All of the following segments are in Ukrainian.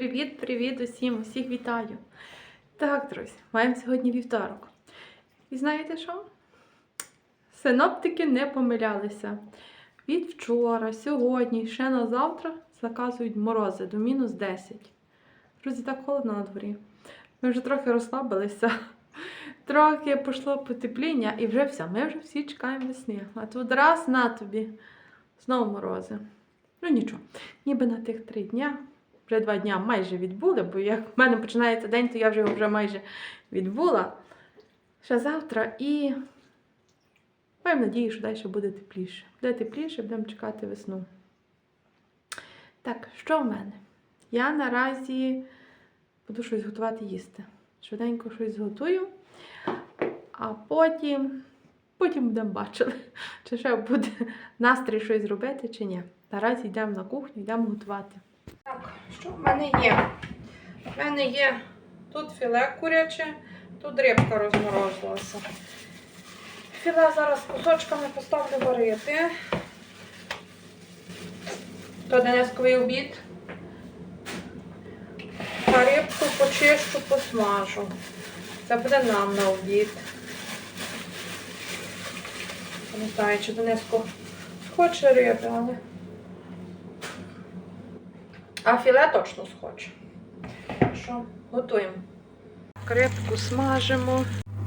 Привіт-привіт усім! Усіх вітаю! Так, друзі, маємо сьогодні вівторок. І знаєте що? Синоптики не помилялися. Від вчора, сьогодні, ще на завтра заказують морози до мінус 10. Друзі, так холодно на дворі. Ми вже трохи розслабилися. Трохи пішло потепління і вже все. Ми вже всі чекаємо весни. А тут раз на тобі. Знову морози. Ну нічого, ніби на тих три дня. Вже два дня майже відбули, бо як в мене починається день, то я вже його вже майже відбула. Ще завтра і маємо надію, що далі буде тепліше. Буде тепліше, будемо чекати весну. Так, що в мене? Я наразі буду щось готувати їсти. Швиденько щось зготую, а потім, потім будемо бачити, чи ще буде настрій щось зробити, чи ні. Наразі йдемо на кухню, йдемо готувати. Так, що в мене є? В мене є тут філе куряче, тут рибка розморозилася. Філе зараз кусочками поставлю варити. То денесковий обід. А рибку почищу, посмажу. Це буде нам на обід. Знаю, чи Дениско хоче риби, але. А філе точно схоче. Що готуємо. Рибку смажимо.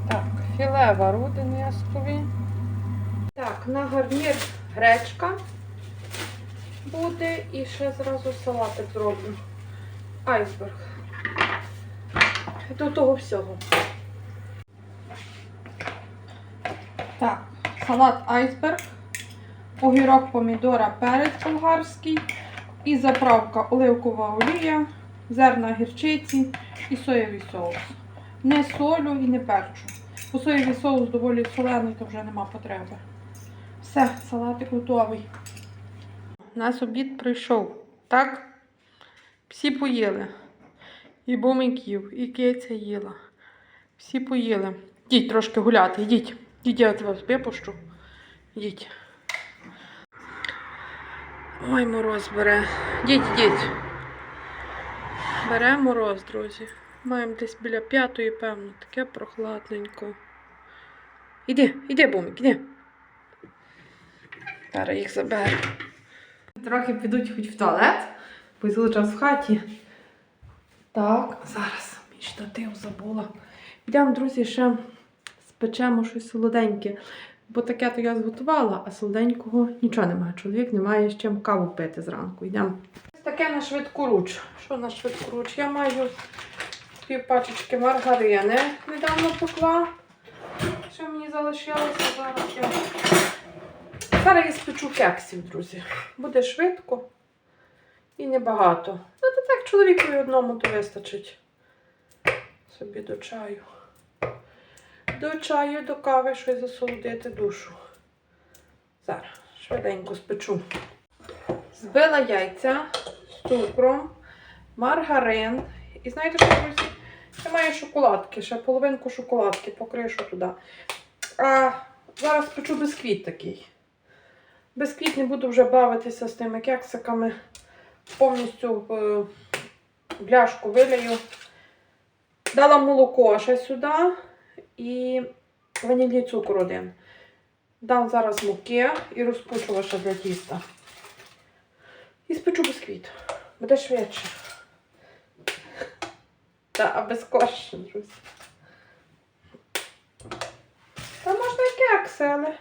Так, філе вару денискові. Так, на гарнір гречка буде і ще зразу салатик зроблю. Айсберг. До того всього. Так, салат айсберг, огірок помідора, перець болгарський і заправка оливкова олія, зерна гірчиці і соєвий соус. Не солю і не перчу. Бо соєвий соус доволі солений, то вже нема потреби. Все, салатик готовий. У нас обід прийшов. Так? Всі поїли. І бомиків, і киця їла. Всі поїли. Йдіть трошки гуляти, йдіть. Йдіть, я вас випущу. Йдіть. Ой, мороз бере. Йдіть, йдіть. Бере мороз, друзі. Маємо десь біля п'ятої, певно, таке прохладненько. Іди, іди, бумик, іди. Зараз їх заберу. Трохи підуть хоч в туалет, бо час в хаті. Так, зараз мій штатив забула. Підемо, друзі, ще спечемо щось солоденьке. Бо таке то я зготувала, а солоденького нічого немає. Чоловік не має з чим каву пити зранку. Йдемо. Таке на швидку руч. Що на швидку руч? Я маю пів пачечки маргарини недавно покла. Що мені залишилося зараз я. Зараз я спечу кексів, друзі. Буде швидко і небагато. Ну, то так чоловікові одному то вистачить. Собі до чаю. До чаю, до кави щось засолодити душу. Зараз швиденько спечу. Збила яйця з цукром, маргарин. І знаєте, що друзі? Я маю шоколадки, ще половинку шоколадки покришу туди. А зараз печу бисквіт такий. Бисквіт не буду вже бавитися з тими кексиками. Повністю е, бляшку вилію. Дала молоко ще сюди і ванільний цукор один. Дам зараз муки і розпушувача ще для тіста. І спечу бисквіт. Буде швидше. Та, а друзі. Та можна і кекси, але.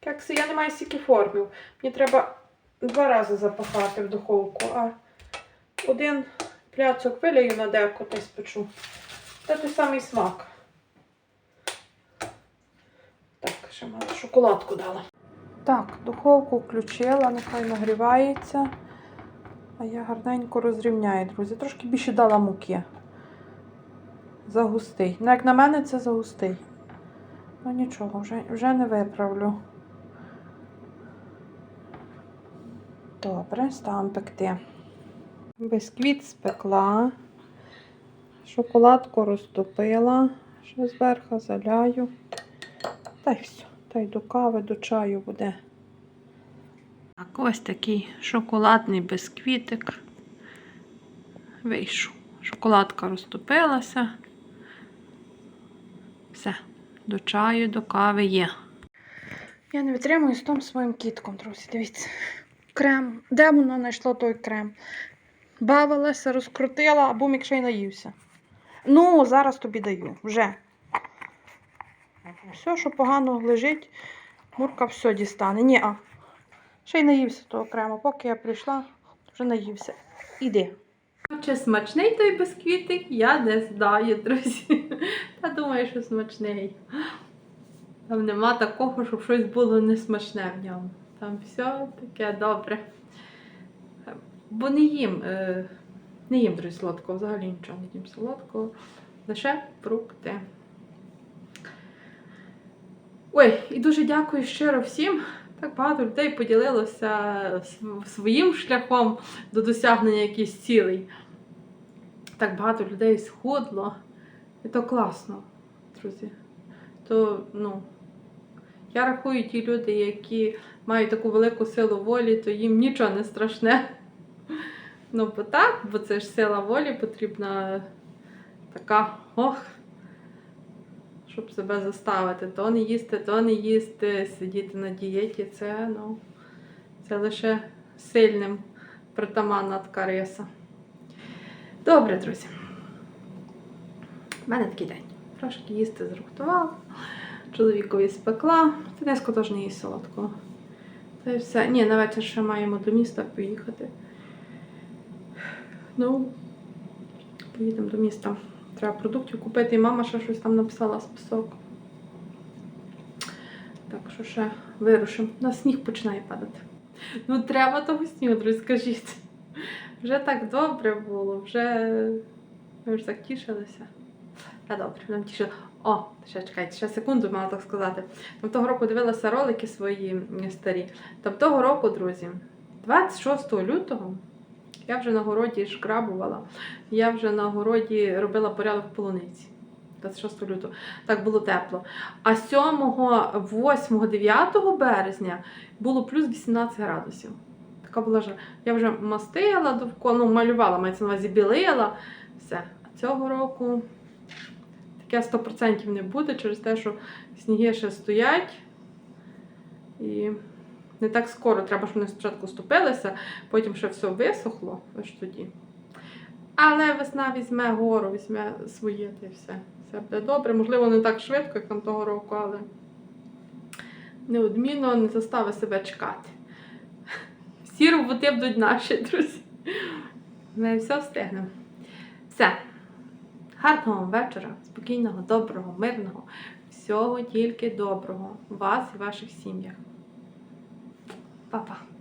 Кекси я не маю стільки формів. Мені треба два рази запахати в духовку, а один пляцок вилію на деко та й спечу. Це той самий смак. Так, ще маю шоколадку дала. Так, духовку включила, нехай нагрівається. А я гарненько розрівняю, друзі. Трошки більше дала муки. Загустий. Ну, як на мене, це загустий. Ну нічого, вже, вже не виправлю. Добре, ставимо пекти. Бисквіт спекла. Шоколадку розтопила, ще зверху заляю. Та й все. Та й до кави, до чаю буде. Так, ось такий шоколадний бисквітик. вийшов. Шоколадка розтопилася. Все, до чаю, до кави є. Я не витримую з тим своїм кітком, друзі. Дивіться. Крем. Де воно знайшло той крем? Бавилася, розкрутила, або мікшей наївся. Ну, зараз тобі даю. Вже. Все, що погано лежить, Мурка все дістане. Ні, а. Ще й наївся того крему. Поки я прийшла, вже наївся. Іди. Чи смачний той бісквітик, я не знаю, друзі. Та думаю, що смачний. Там нема такого, щоб щось було несмачне в ньому. Там все таке добре. Бо не їм, е, не їм друзі, солодкого, взагалі нічого не їм солодкого. Лише фрукти. Ой, і дуже дякую щиро всім. Так багато людей поділилося своїм шляхом до досягнення якихось цілей. Так багато людей схудло. І то класно, друзі. То, ну, я рахую ті люди, які мають таку велику силу волі, то їм нічого не страшне. Ну, бо так, бо це ж сила волі потрібна така, ох, щоб себе заставити. То не їсти, то не їсти, сидіти на дієті, це, ну, це лише сильним притаманна така риса. Добре, друзі. У мене такий день. Трошки їсти зрухтувала, чоловікові спекла. Дениско теж не їсть солодкого. Та й все. Ні, на вечір ще маємо до міста поїхати. Ну, поїдемо до міста. Треба продуктів купити, і мама ще щось там написала список. Так що ще вирушимо. На сніг починає падати. Ну, треба того снігу, друзі, скажіть. Вже так добре було, вже ми ж так тішилися. Та добре, нам тішили. О, ще чекайте, ще секунду, мала так сказати. Там того року дивилася ролики свої старі. Там того року, друзі, 26 лютого я вже на городі шкрабувала. Я вже на городі робила порядок в полуниці. 26 лютого. Так було тепло. А 7, 8, 9 березня було плюс 18 градусів. Така була жара. Я вже мастила довкола, ну, малювала, мається на увазі білила. Все. А цього року таке 100% не буде через те, що сніги ще стоять. І не так скоро треба, щоб вони спочатку ступилися, потім ще все висохло аж тоді. Але весна візьме гору, візьме своє та й все. Все буде добре. Можливо, не так швидко, як там того року, але неодмінно не застави себе чекати. Всі роботи будуть наші, друзі. Ми все встигнемо. Все. Гарного вам вечора, спокійного, доброго, мирного. Всього тільки доброго. Вас і ваших сім'ях. Pa, pa.